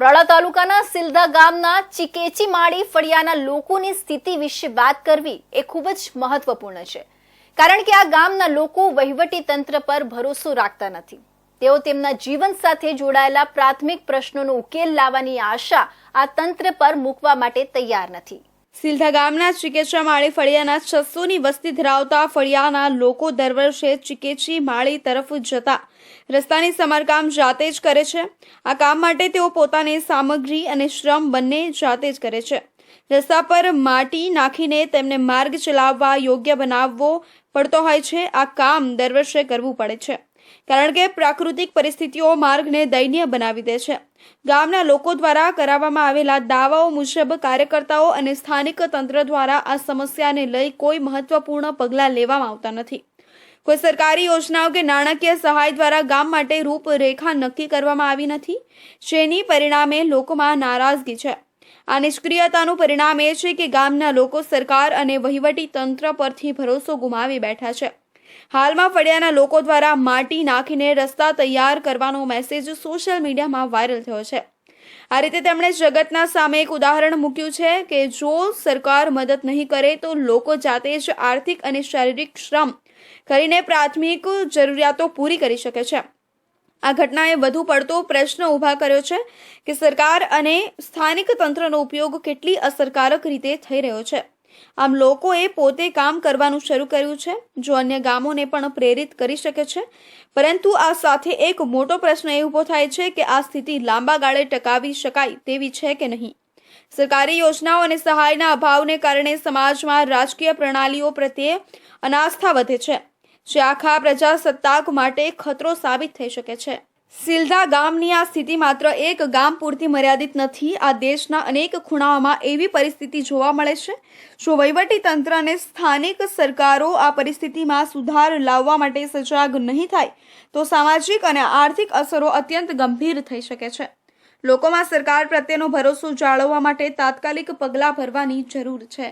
બરાડા તાલુકાના સિલધા ગામના ચિકેચી માળી ફળિયાના લોકોની સ્થિતિ વિશે વાત કરવી એ ખૂબ જ મહત્વપૂર્ણ છે. કારણ કે આ ગામના લોકો વહીવટી તંત્ર પર ભરોસો રાખતા નથી. તેઓ તેમના જીવન સાથે જોડાયેલા પ્રાથમિક પ્રશ્નોનો ઉકેલ લાવવાની આશા આ તંત્ર પર મૂકવા માટે તૈયાર નથી. સિલધા ગામના ચિકેચા માળી ફળિયાના છસોની વસ્તી ધરાવતા ફળિયાના લોકો દર વર્ષે ચિકેચી માળી તરફ જતા રસ્તાની સમારકામ જાતે જ કરે છે. આ કામ માટે તેઓ પોતાની સામગ્રી અને શ્રમ બંને જાતે જ કરે છે. રસ્તા પર માટી નાખીને તેમને માર્ગ ચલાવવા યોગ્ય બનાવવો પડતો હોય છે. આ કામ દર વર્ષે કરવું પડે છે. કારણ કે પ્રાકૃતિક પરિસ્થિતિઓ માર્ગને દયનીય બનાવી દે છે. ગામના લોકો દ્વારા કરાવવામાં આવેલા દાવાઓ મુજબ કાર્યકર્તાઓ અને સ્થાનિક તંત્ર દ્વારા આ સમસ્યાને લઈ કોઈ મહત્વપૂર્ણ પગલાં લેવામાં આવતા નથી. કોઈ સરકારી યોજનાઓ કે નાણાકીય સહાય દ્વારા ગામ માટે રૂપરેખા નક્કી કરવામાં આવી નથી, જેની પરિણામે લોકોમાં નારાજગી છે. આ નિષ્ક્રિયતાનું પરિણામ એ છે કે ગામના લોકો સરકાર અને વહીવટી તંત્ર પરથી ભરોસો ગુમાવી બેઠા છે. હાલમાં ફળિયાના લોકો દ્વારા માટી નાખીને રસ્તા તૈયાર કરવાનો મેસેજ સોશિયલ મીડિયામાં વાયરલ થયો છે. આ રીતે તેમણે જગતના સામે એક ઉદાહરણ મૂક્યું છે કે જો સરકાર મદદ નહીં કરે તો લોકો જાતે જ આર્થિક અને શારીરિક શ્રમ કરીને પ્રાથમિક જરૂરિયાતો પૂરી કરી શકે છે. આ ઘટનાએ વધુ પડતો પ્રશ્ન ઊભા કર્યો છે કે સરકાર અને સ્થાનિક તંત્રનો ઉપયોગ કેટલી અસરકારક રીતે થઈ રહ્યો છે. આમ લોકોએ પોતે કામ કરવાનું શરૂ કર્યું છે, જો અન્ય ગામોને પણ પ્રેરિત કરી શકે છે. પરંતુ આ સાથે એક મોટો પ્રશ્ન એ ઊભો થાય છે કે આ સ્થિતિ લાંબા ગાળે ટકાવી શકાય તેવી છે કે નહીં. સરકારી યોજનાઓ અને સહાયના અભાવને કારણે સમાજમાં રાજકીય પ્રણાલીઓ પ્રત્યે અનાસ્થા વધે છે. જે આખા પ્રજાસત્તાક માટે ખતરો સાબિત થઈ શકે છે. સિલધા ગામની આ સ્થિતિ માત્ર એક ગામ પૂરતી મર્યાદિત નથી. આ દેશના અનેક ખૂણાઓમાં એવી પરિસ્થિતિ જોવા મળે છે, જો તંત્ર અને સ્થાનિક સરકારો આ પરિસ્થિતિમાં સુધાર લાવવા માટે સજાગ નહીં થાય, તો સામાજિક અને આર્થિક અસરો અત્યંત ગંભીર થઈ શકે છે. લોકોમાં સરકાર પ્રત્યેનો ભરોસો જાળવવા માટે તાત્કાલિક પગલાં ભરવાની જરૂર છે.